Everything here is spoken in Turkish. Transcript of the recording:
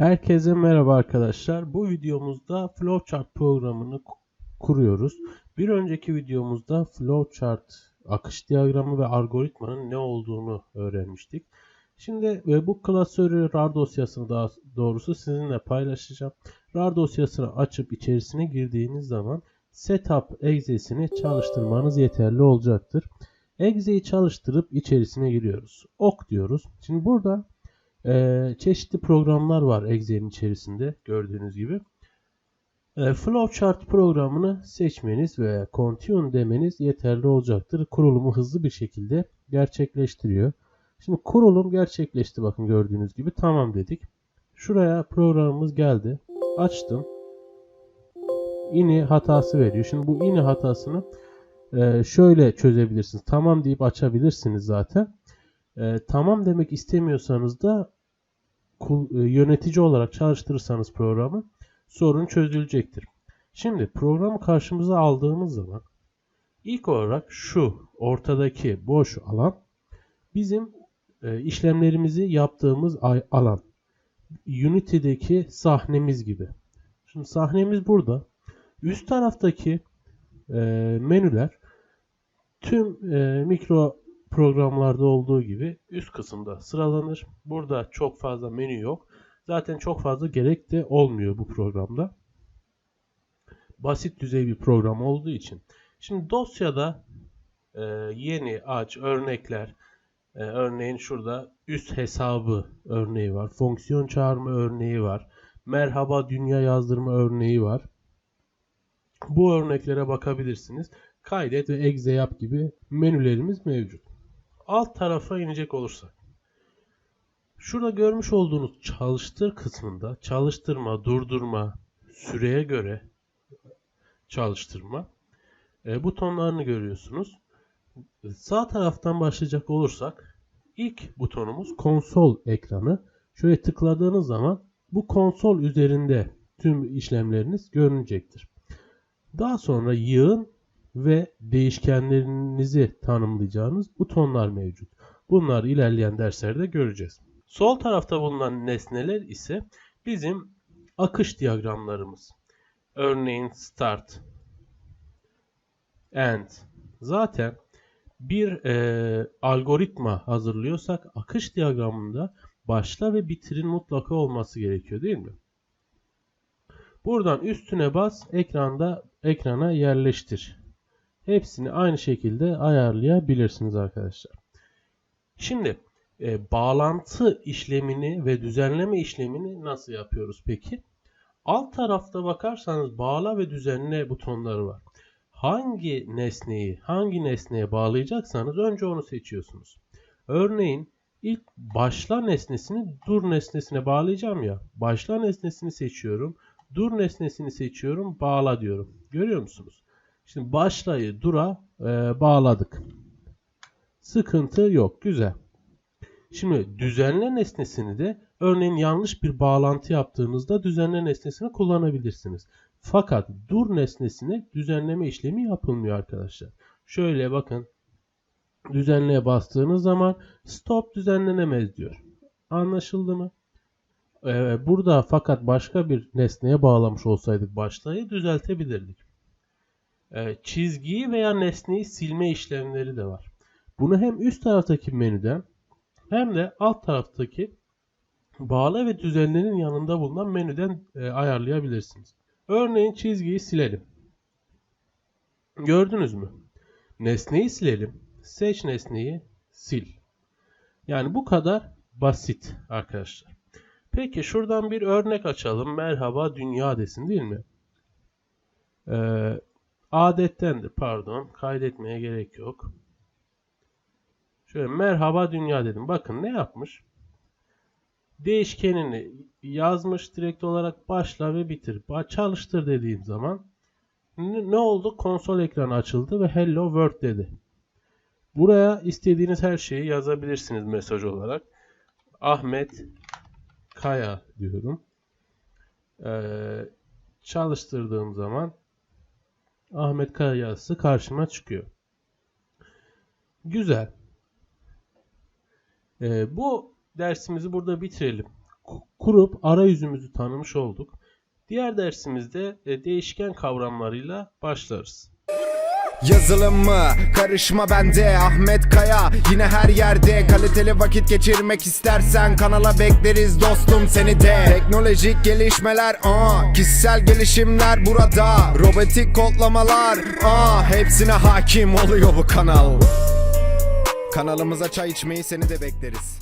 Herkese merhaba arkadaşlar. Bu videomuzda flowchart programını kuruyoruz. Bir önceki videomuzda flowchart akış diyagramı ve algoritmanın ne olduğunu öğrenmiştik. Şimdi e, bu klasörü RAR dosyasını daha doğrusu sizinle paylaşacağım. RAR dosyasını açıp içerisine girdiğiniz zaman setup exe'sini çalıştırmanız yeterli olacaktır. Exe'yi çalıştırıp içerisine giriyoruz. Ok diyoruz. Şimdi burada e, çeşitli programlar var Excel'in içerisinde gördüğünüz gibi. E, flowchart programını seçmeniz ve continue demeniz yeterli olacaktır. Kurulumu hızlı bir şekilde gerçekleştiriyor. Şimdi kurulum gerçekleşti bakın gördüğünüz gibi. Tamam dedik. Şuraya programımız geldi. Açtım. İni hatası veriyor. Şimdi bu ini hatasını e, şöyle çözebilirsiniz. Tamam deyip açabilirsiniz zaten. E, tamam demek istemiyorsanız da kul, e, yönetici olarak çalıştırırsanız programı sorun çözülecektir. Şimdi programı karşımıza aldığımız zaman ilk olarak şu ortadaki boş alan bizim e, işlemlerimizi yaptığımız alan. Unity'deki sahnemiz gibi. Şimdi sahnemiz burada. Üst taraftaki e, menüler tüm e, mikro programlarda olduğu gibi üst kısımda sıralanır. Burada çok fazla menü yok. Zaten çok fazla gerek de olmuyor bu programda. Basit düzey bir program olduğu için. Şimdi dosyada e, yeni aç örnekler e, örneğin şurada üst hesabı örneği var. Fonksiyon çağırma örneği var. Merhaba dünya yazdırma örneği var. Bu örneklere bakabilirsiniz. Kaydet ve exe yap gibi menülerimiz mevcut alt tarafa inecek olursak. Şurada görmüş olduğunuz çalıştır kısmında çalıştırma, durdurma, süreye göre çalıştırma e, butonlarını görüyorsunuz. Sağ taraftan başlayacak olursak ilk butonumuz konsol ekranı. Şöyle tıkladığınız zaman bu konsol üzerinde tüm işlemleriniz görünecektir. Daha sonra yığın ve değişkenlerinizi tanımlayacağınız butonlar mevcut. Bunlar ilerleyen derslerde göreceğiz. Sol tarafta bulunan nesneler ise bizim akış diyagramlarımız. Örneğin start, end. Zaten bir e, algoritma hazırlıyorsak akış diyagramında başla ve bitirin mutlaka olması gerekiyor değil mi? Buradan üstüne bas, ekranda ekrana yerleştir. Hepsini aynı şekilde ayarlayabilirsiniz arkadaşlar. Şimdi e, bağlantı işlemini ve düzenleme işlemini nasıl yapıyoruz peki? Alt tarafta bakarsanız bağla ve düzenle butonları var. Hangi nesneyi hangi nesneye bağlayacaksanız önce onu seçiyorsunuz. Örneğin ilk başla nesnesini dur nesnesine bağlayacağım ya. Başla nesnesini seçiyorum. Dur nesnesini seçiyorum. Bağla diyorum. Görüyor musunuz? Şimdi başlayı dura e, bağladık. Sıkıntı yok. Güzel. Şimdi düzenle nesnesini de örneğin yanlış bir bağlantı yaptığınızda düzenle nesnesini kullanabilirsiniz. Fakat dur nesnesine düzenleme işlemi yapılmıyor arkadaşlar. Şöyle bakın. Düzenleye bastığınız zaman stop düzenlenemez diyor. Anlaşıldı mı? Ee, burada fakat başka bir nesneye bağlamış olsaydık başlayı düzeltebilirdik. Ee, çizgiyi veya nesneyi silme işlemleri de var. Bunu hem üst taraftaki menüden hem de alt taraftaki bağla ve düzenlenin yanında bulunan menüden e, ayarlayabilirsiniz. Örneğin çizgiyi silelim. Gördünüz mü? Nesneyi silelim. Seç nesneyi sil. Yani bu kadar basit arkadaşlar. Peki şuradan bir örnek açalım. Merhaba dünya desin değil mi? Ee, Adettendir pardon. Kaydetmeye gerek yok. Şöyle merhaba dünya dedim. Bakın ne yapmış? Değişkenini yazmış direkt olarak başla ve bitir. Çalıştır dediğim zaman ne oldu? Konsol ekranı açıldı ve hello world dedi. Buraya istediğiniz her şeyi yazabilirsiniz mesaj olarak. Ahmet Kaya diyorum. Ee, çalıştırdığım zaman Ahmet Kaya yazısı karşıma çıkıyor. Güzel. Ee, bu dersimizi burada bitirelim. ku- kurup arayüzümüzü tanımış olduk. Diğer dersimizde e, değişken kavramlarıyla başlarız. Yazılım mı? Karışma bende Ahmet Kaya. Yine her yerde Kaliteli vakit geçirmek istersen Kanala bekleriz dostum seni de. Teknolojik gelişmeler aa, Kişisel gelişimler burada. Robotik kodlamalar aa, Hepsine hakim oluyor bu kanal. Kanalımıza çay içmeyi seni de bekleriz